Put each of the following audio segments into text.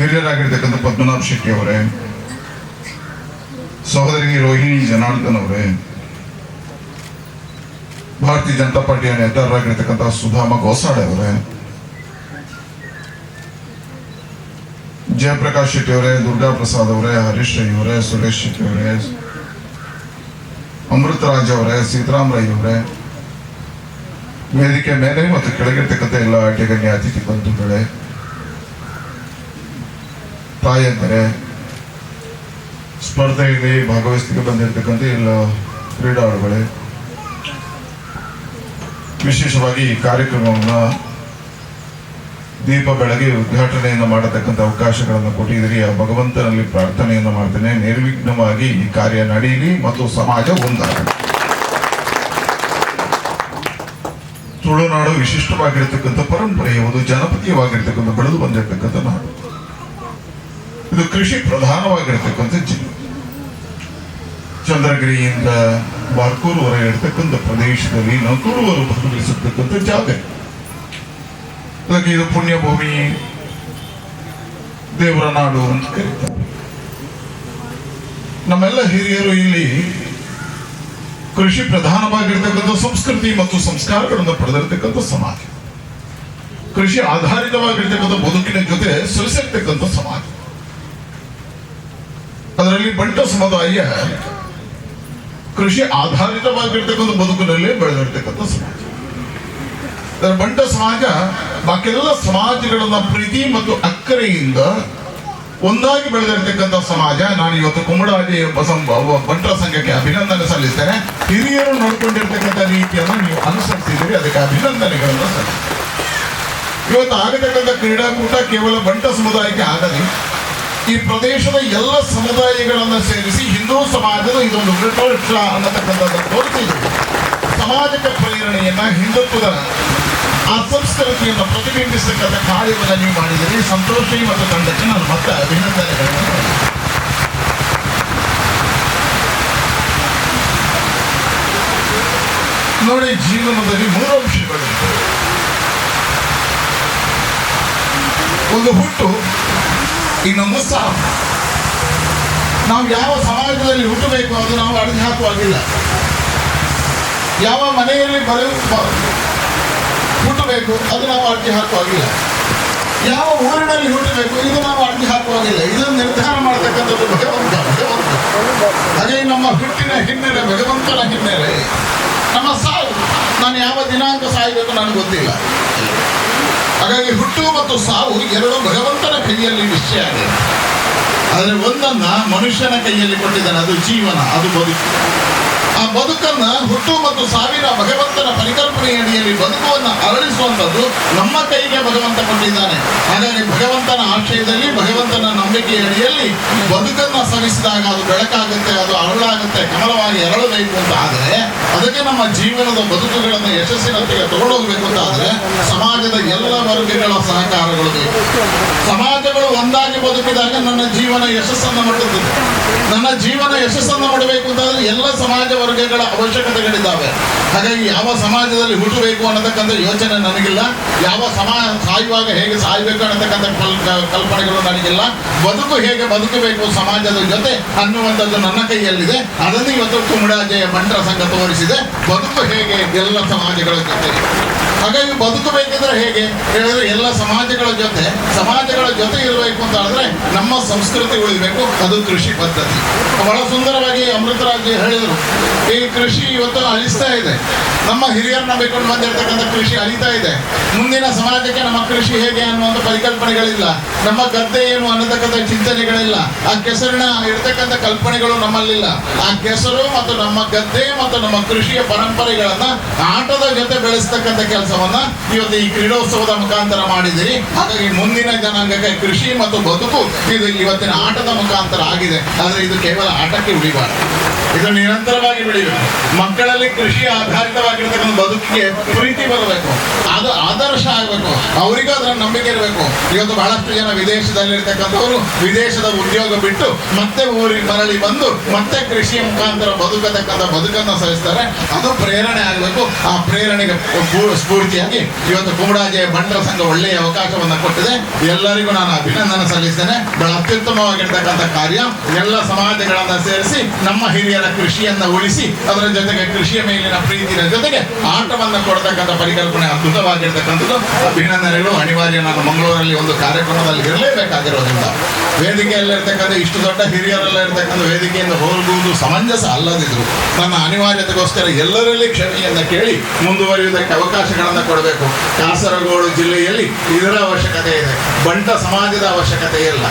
ಹಿರಿಯರಾಗಿರ್ತಕ್ಕಂಥ ಪದ್ಮನಾಭ ಶೆಟ್ಟಿ ಅವರೇ, ಸಹೋದರಿ ರೋಹಿಣಿ ಜನಾರ್ದನ್ ಅವರೇ ಭಾರತೀಯ ಜನತಾ ಪಾರ್ಟಿಯ ನೇತಾರರಾಗಿರ್ತಕ್ಕಂಥ ಸುಧಾಮ ಗೋಸಾಡೆ ಅವರೇ, ಜಯಪ್ರಕಾಶ್ ಶೆಟ್ಟಿ ಅವರೇ ದುರ್ಗಾ ಪ್ರಸಾದ್ ಅವರೇ, ಹರೀಶ್ ರೈ ಅವರೇ, ಸುರೇಶ್ ಶೆಟ್ಟಿ ಅವರೇ ಅಮೃತರಾಜ್ ಅವರೇ, ಸೀತಾರಾಮ್ ರೈ ಅವರೇ, ವೇದಿಕೆ ಮೇಲೆ ಮತ್ತು ಕೆಳಗಿರ್ತಕ್ಕಂಥ ಎಲ್ಲ ಅಡ್ಡಗಣ್ಯ ಅತಿಥಿ ಬಂಧುಗಳೇ ತಾಯಂದರೆ ಸ್ಪರ್ಧೆಯಲ್ಲಿ ಭಾಗವಹಿಸಲಿಕ್ಕೆ ಬಂದಿರತಕ್ಕಂಥ ಎಲ್ಲ ಕ್ರೀಡಾಳುಗಳೇ, ವಿಶೇಷವಾಗಿ ಈ ಕಾರ್ಯಕ್ರಮವನ್ನು ದೀಪ ಬೆಳಗ್ಗೆ ಉದ್ಘಾಟನೆಯನ್ನು ಮಾಡತಕ್ಕಂಥ ಅವಕಾಶಗಳನ್ನು ಕೊಟ್ಟಿದ್ದೀರಿ. ಆ ಭಗವಂತನಲ್ಲಿ ಪ್ರಾರ್ಥನೆಯನ್ನು ಮಾಡ್ತೇನೆ. ನಿರ್ವಿಘ್ನವಾಗಿ ಈ ಕಾರ್ಯ ನಡೆಯಲಿ ಮತ್ತು ಸಮಾಜ ಒಂದಾಗಲಿ. ತುಳುನಾಡು ವಿಶಿಷ್ಟವಾಗಿರ್ತಕ್ಕಂಥ ಪರಂಪರೆಯ ಒಂದು ಜನಪದೀಯವಾಗಿರ್ತಕ್ಕಂಥ ಬೆಳೆದು ಬಂದಿರತಕ್ಕಂಥ ನಾಡು. ಇದು ಕೃಷಿ ಪ್ರಧಾನವಾಗಿರ್ತಕ್ಕಂಥ ಜಿಲ್ಲೆ. ಚಂದ್ರಗಿರಿಯಿಂದ ಬಾಳ್ಕೂರುವರೆಗೆ ಇರ್ತಕ್ಕಂಥ ಪ್ರದೇಶದಲ್ಲಿ ನಕೂರುವರು ಭಾಗವಹಿಸತಕ್ಕಂಥ ಜಾಗ. ಇದು ಪುಣ್ಯಭೂಮಿ ದೇವರ ನಾಡು ಅಂತ ಕರೀತಾರೆ. ನಮ್ಮೆಲ್ಲ ಹಿರಿಯರು ಇಲ್ಲಿ ಕೃಷಿ ಪ್ರಧಾನವಾಗಿರ್ತಕ್ಕಂಥ ಸಂಸ್ಕೃತಿ ಮತ್ತು ಸಂಸ್ಕಾರಗಳನ್ನು ಪಡೆದಿರ್ತಕ್ಕಂಥ ಸಮಾಜ. ಕೃಷಿ ಆಧಾರಿತವಾಗಿರ್ತಕ್ಕಂಥ ಬದುಕಿನ ಜೊತೆ ಸುರಿಸಿರ್ತಕ್ಕಂಥ ಸಮಾಜ. ಅದರಲ್ಲಿ ಬಂಟ ಸಮುದಾಯ ಕೃಷಿ ಆಧಾರಿತವಾಗಿರ್ತಕ್ಕಂಥ ಬದುಕಿನಲ್ಲಿ ಬೆಳೆದಿರ್ತಕ್ಕಂಥ ಸಮಾಜ. ಬಂಟ ಸಮಾಜ, ಬಾಕಿಯೆಲ್ಲ ಸಮಾಜಗಳನ್ನ ಪ್ರೀತಿ ಮತ್ತು ಅಕ್ಕರೆಯಿಂದ ಒಂದಾಗಿ ಬೆಳೆದಿರ್ತಕ್ಕಂಥ ಸಮಾಜ. ನಾನು ಇವತ್ತು ಕುಮಡಾಡಿ ಬಂಟರ ಸಂಘಕ್ಕೆ ಅಭಿನಂದನೆ ಸಲ್ಲಿಸ್ತೇನೆ. ಹಿರಿಯರು ನೋಡ್ಕೊಂಡಿರ್ತಕ್ಕಂಥ ರೀತಿಯನ್ನು ನೀವು ಅನುಸರಿಸಿದ್ದೀರಿ, ಅದಕ್ಕೆ ಅಭಿನಂದನೆಗಳನ್ನು ಸಲ್ಲಿಸ್ತೇನೆ. ಇವತ್ತು ಆಗತಕ್ಕಂಥ ಕ್ರೀಡಾಕೂಟ ಕೇವಲ ಬಂಟ ಸಮುದಾಯಕ್ಕೆ ಆಗದೆ ಈ ಪ್ರದೇಶದ ಎಲ್ಲ ಸಮುದಾಯಗಳನ್ನು ಸೇರಿಸಿ ಹಿಂದೂ ಸಮಾಜದ ಇದೊಂದು ವೃಕ್ಷ ಅನ್ನತಕ್ಕಂಥದ್ದು ತೋರಿಸಿದ್ರು. ಸಮಾಜಕ್ಕೆ ಪ್ರೇರಣೆಯನ್ನು, ಹಿಂದುತ್ವದ ಆ ಸಂಸ್ಕೃತಿಯನ್ನು ಪ್ರತಿಬಿಂಬಿಸತಕ್ಕಂಥ ಕಾರ್ಯವನ್ನು ನೀವು ಮಾಡಿದರೆ ಸಂತೋಷಿ ಮತ್ತು ತಂಡಕ್ಕೆ ನಾನು ಮತ್ತೆ ಅಭಿನಂದನೆಗಳನ್ನು ನೋಡಿ, ಜೀವನದಲ್ಲಿ ಮೂರು ಅಂಶಗಳು ಒಂದು ಹುಟ್ಟು ಇನ್ನೊಂದು ಸಾವು ನಾವು ಯಾವ ಸಮಾಜದಲ್ಲಿ ಹುಟ್ಟಬೇಕು ಅದು ನಾವು ಅಡಿಗೆ ಹಾಕುವಾಗಿಲ್ಲ ಯಾವ ಮನೆಯಲ್ಲಿ ಬರ ಹುಟ್ಟಬೇಕು ಅದು ನಾವು ಅಡಿಗೆ ಹಾಕುವಾಗಿಲ್ಲ ಯಾವ ಊರಿನಲ್ಲಿ ಹುಟ್ಟಬೇಕು ಇದು ನಾವು ಅಡಿಗೆ ಹಾಕುವಾಗಿಲ್ಲ ಇದನ್ನು ನಿರ್ಧಾರ ಮಾಡತಕ್ಕಂಥದ್ದು ಭಗವಂತ ಭಗವಂತ. ಅದೇ ನಮ್ಮ ಹುಟ್ಟಿನ ಹಿನ್ನೆಲೆ, ಭಗವಂತನ ಹಿನ್ನೆಲೆ. ನಮ್ಮ ಸಾವು ನಾನು ಯಾವ ದಿನಾಂಕ ಸಾಯಬೇಕು ನನಗೆ ಗೊತ್ತಿಲ್ಲ. ಹಾಗಾಗಿ ಹುಟ್ಟು ಮತ್ತು ಸಾವು ಎರಡು ಭಗವಂತನ ಕೈಯಲ್ಲಿ ವಿಷಯ ಆಗಿದೆ. ಆದರೆ ಒಂದನ್ನ ಮನುಷ್ಯನ ಕೈಯಲ್ಲಿ ಕೊಟ್ಟಿದ್ದಾನೆ, ಅದು ಜೀವನ, ಅದು ಬದುಕು. ಆ ಬದುಕನ್ನ ಹುಟ್ಟು ಮತ್ತು ಸಾವಿರ ಭಗವಂತನ ಪರಿಕಲ್ಪನೆಯ ಅಡಿಯಲ್ಲಿ ಬದುಕುವನ್ನು ಅರಳಿಸುವಂತದ್ದು ನಮ್ಮ ಕೈಗೆ ಭಗವಂತ ಕೊಟ್ಟಿದ್ದಾನೆ. ಹಾಗಾಗಿ ಭಗವಂತನ ಆಶ್ರಯದಲ್ಲಿ, ಭಗವಂತನ ನಂಬಿಕೆಯ ಅಡಿಯಲ್ಲಿ ಬದುಕನ್ನ ಸವಿಸಿದಾಗ ಅದು ಬೆಳಕಾಗುತ್ತೆ, ಅದು ಅರಳಾಗುತ್ತೆ, ಕಮಲವಾಗಿ ಅರಳಬೇಕು ಅಂತ ಆದರೆ, ಅದಕ್ಕೆ ನಮ್ಮ ಜೀವನದ ಬದುಕುಗಳನ್ನು ಯಶಸ್ಸಿನೊಟ್ಟಿಗೆ ತಗೊಂಡೋಗ್ಬೇಕು ಅಂತ ಆದರೆ ಸಮಾಜದ ಎಲ್ಲ ವರ್ಗಗಳ ಸಹಕಾರಗಳು ಬೇಕು. ಸಮಾಜಗಳು ಒಂದಾಗಿ ಬದುಕಿದಾಗ ನನ್ನ ಜೀವನ ಯಶಸ್ಸನ್ನು ಮಾಡುತ್ತದೆ ನನ್ನ ಜೀವನ ಯಶಸ್ಸನ್ನು ಮಾಡಬೇಕು ಅಂತಂದ್ರೆ ಎಲ್ಲ ಸಮಾಜ ವರ್ಗಗಳ ಅವಶ್ಯಕತೆಗಳಿದ್ದಾವೆ. ಹಾಗಾಗಿ ಯಾವ ಸಮಾಜದಲ್ಲಿ ಹುಟ್ಟಬೇಕು ಅನ್ನತಕ್ಕಂಥ ಯೋಚನೆ ನನಗಿಲ್ಲ. ಯಾವ ಸಮಾಜ ಸಾಯುವಾಗ ಹೇಗೆ ಸಾಯಬೇಕು ಅನ್ನತಕ್ಕಂಥ ಕಲ್- ಕಲ್ಪನೆಗಳು ನನಗಿಲ್ಲ. ಬದುಕು ಹೇಗೆ ಬದುಕಬೇಕು ಸಮಾಜದ ಜೊತೆ ಅನ್ನುವಂಥದ್ದು ನನ್ನ ಕೈಯಲ್ಲಿದೆ. ಅದನ್ನು ಇವತ್ತು ಕುಮಡಾಜೆಯ ಮಂಡ್ರ ಸಂಘ ತೋರಿಸಿದೆ. ಬದುಕು ಹೇಗೆ ಎಲ್ಲ ಸಮಾಜಗಳ ಜೊತೆ? ಹಾಗಾಗಿ ಬದುಕಬೇಕಿದ್ರೆ ಹೇಗೆ? ಹೇಳಿದ್ರೆ ಎಲ್ಲ ಸಮಾಜಗಳ ಜೊತೆ ಸಮಾಜಗಳ ಜೊತೆ ಇರಬೇಕು ಅಂತ ಹೇಳಿದ್ರೆ ನಮ್ಮ ಸಂಸ್ಕೃತಿ ಉಳಿಬೇಕು, ಅದು ಕೃಷಿ ಪದ್ಧತಿ. ಬಹಳ ಸುಂದರವಾಗಿ ಅಮೃತರಾಜ್ ಹೇಳಿದರು, ಈ ಕೃಷಿ ಇವತ್ತು ಅಳಿಸ್ತಾ ಇದೆ. ನಮ್ಮ ಹಿರಿಯರನ್ನ ನಂಬಿಕೊಂಡು ಬಂದಿರತಕ್ಕಂಥ ಕೃಷಿ ಅಳಿತಾ ಇದೆ. ಮುಂದಿನ ಸಮಾಜಕ್ಕೆ ನಮ್ಮ ಕೃಷಿ ಹೇಗೆ ಅನ್ನುವಂಥ ಪರಿಕಲ್ಪನೆಗಳಿಲ್ಲ. ನಮ್ಮ ಗದ್ದೆ ಏನು ಅನ್ನತಕ್ಕಂಥ ಚಿಂತನೆಗಳಿಲ್ಲ. ಆ ಕೆಸರಿನ ಇರ್ತಕ್ಕಂಥ ಕಲ್ಪನೆಗಳು ನಮ್ಮಲ್ಲಿಲ್ಲ. ಆ ಕೆಸರು ಮತ್ತು ನಮ್ಮ ಗದ್ದೆ ಮತ್ತು ನಮ್ಮ ಕೃಷಿಯ ಪರಂಪರೆಗಳನ್ನ ಆಟದ ಜೊತೆ ಬೆಳೆಸ್ತಕ್ಕಂಥ ಕೆಲಸವನ್ನ ಇವತ್ತು ಈ ಕ್ರೀಡೋತ್ಸವದ ಮುಖಾಂತರ ಮಾಡಿದಿರಿ ಹಾಗಾಗಿ ಮುಂದಿನ ಜನಾಂಗಕ್ಕೆ ಕೃಷಿ ಮತ್ತು ಬದುಕು ಇದು ಇವತ್ತಿನ ಆಟದ ಮುಖಾಂತರ ಆಗಿದೆ. ಆದ್ರೆ ಇದು ಕೇವಲ ಆಟಕ್ಕೆ ಉಳಿಬಾರದು ಇದು ನಿರಂತರವಾಗಿ ಬೆಳಿಬೇಕು ಮಕ್ಕಳಲ್ಲಿ ಕೃಷಿ ಆಧಾರಿತವಾಗಿರ್ತಕ್ಕಂಥ ಬದುಕಿಗೆ ಪ್ರೀತಿ ಬರಬೇಕು. ಅದು ಆದರ್ಶ ಆಗಬೇಕು. ಅವರಿಗೂ ಅದರ ನಂಬಿಕೆ ಇರಬೇಕು. ಇವತ್ತು ಬಹಳಷ್ಟು ಜನ ವಿದೇಶದಲ್ಲಿರ್ತಕ್ಕಂಥವರು ವಿದೇಶದ ಉದ್ಯೋಗ ಬಿಟ್ಟು ಮತ್ತೆ ಊರಿಗೆ ಮರಳಿ ಬಂದು ಮತ್ತೆ ಕೃಷಿಯ ಮುಖಾಂತರ ಬದುಕತಕ್ಕಂಥ ಬದುಕನ್ನು ಸಹಿಸ್ತಾರೆ ಅದು ಪ್ರೇರಣೆ ಆಗಬೇಕು. ಆ ಪ್ರೇರಣೆಗೆ ಸ್ಫೂರ್ತಿಯಾಗಿ ಇವತ್ತು ಕುಮಡಾಜೆ ಬಂಡರ ಸಂಘ ಒಳ್ಳೆಯ ಅವಕಾಶವನ್ನು ಕೊಟ್ಟಿದೆ. ಎಲ್ಲರಿಗೂ ನಾನು ಅಭಿನಂದನೆ ಸಲ್ಲಿಸ್ತೇನೆ. ಬಹಳ ಅತ್ಯುತ್ತಮವಾಗಿರ್ತಕ್ಕಂಥ ಕಾರ್ಯ. ಎಲ್ಲ ಸಮಾಜಗಳನ್ನ ಸೇರಿಸಿ ನಮ್ಮ ಹಿರಿಯರ ಕೃಷಿಯನ್ನ ಉಳಿಸಿ ಅದರ ಜೊತೆಗೆ ಕೃಷಿಯ ಮೇಲಿನ ಪ್ರೀತಿಯ ಜೊತೆಗೆ ಆಟವನ್ನು ಕೊಡ್ತಕ್ಕಂಥ ಪರಿಕಲ್ಪನೆ ಅದ್ಭುತವಾಗಿರ್ತಕ್ಕಂಥದ್ದು. ಅಭಿನಂದನೆಗಳು. ಅನಿವಾರ್ಯ ನಾನು ಮಂಗಳೂರಲ್ಲಿ ಒಂದು ಕಾರ್ಯಕ್ರಮದಲ್ಲಿ ಇರಲೇಬೇಕಾಗಿರೋದ್ರಿಂದ. ವೇದಿಕೆಯಲ್ಲಿರ್ತಕ್ಕಂಥ ಇಷ್ಟು ದೊಡ್ಡ ಹಿರಿಯರೆಲ್ಲ ಇರ್ತಕ್ಕಂಥ ವೇದಿಕೆಯಿಂದ ಹೋಗುವುದು ಸಮಂಜಸ ಅಲ್ಲದಿದ್ರು. ನನ್ನ ಅನಿವಾರ್ಯತೆಗೋಸ್ಕರ ಎಲ್ಲರಲ್ಲಿ ಕ್ಷಮೆಯನ್ನ ಕೇಳಿ ಮುಂದುವರಿಯುವುದಕ್ಕೆ ಅವಕಾಶಗಳನ್ನು ಕೊಡಬೇಕು. ಕಾಸರಗೋಡು ಜಿಲ್ಲೆಯಲ್ಲಿ ಇದರ ಅವಶ್ಯಕತೆ ಇದೆ. ಬಂಟ ಸಮಾಜದ ಅವಶ್ಯಕತೆ ಇಲ್ಲ.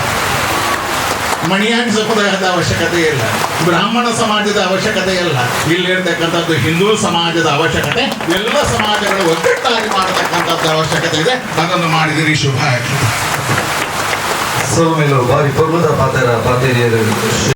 ಮಣಿಯಾನ್ ಸಮುದಾಯದ ಅವಶ್ಯಕತೆ ಇಲ್ಲ. ಬ್ರಾಹ್ಮಣ ಸಮಾಜದ ಅವಶ್ಯಕತೆ ಇಲ್ಲ. ಇಲ್ಲಿರ್ತಕ್ಕಂಥದ್ದು ಹಿಂದೂ ಸಮಾಜದ ಅವಶ್ಯಕತೆ. ಎಲ್ಲ ಸಮಾಜಗಳು ಒಗ್ಗಟ್ಟಾಗಿ ಮಾಡತಕ್ಕಂಥದ್ದು ಅವಶ್ಯಕತೆ ಇದೆ. ಅದನ್ನು ಮಾಡಿದಿರಿ ಶುಭ. ಸೌಮ್ಯಲು ಬಾರಿ ಪರ್ವದ ಪಾತ್ರ ಪಾತೇರಿಯರು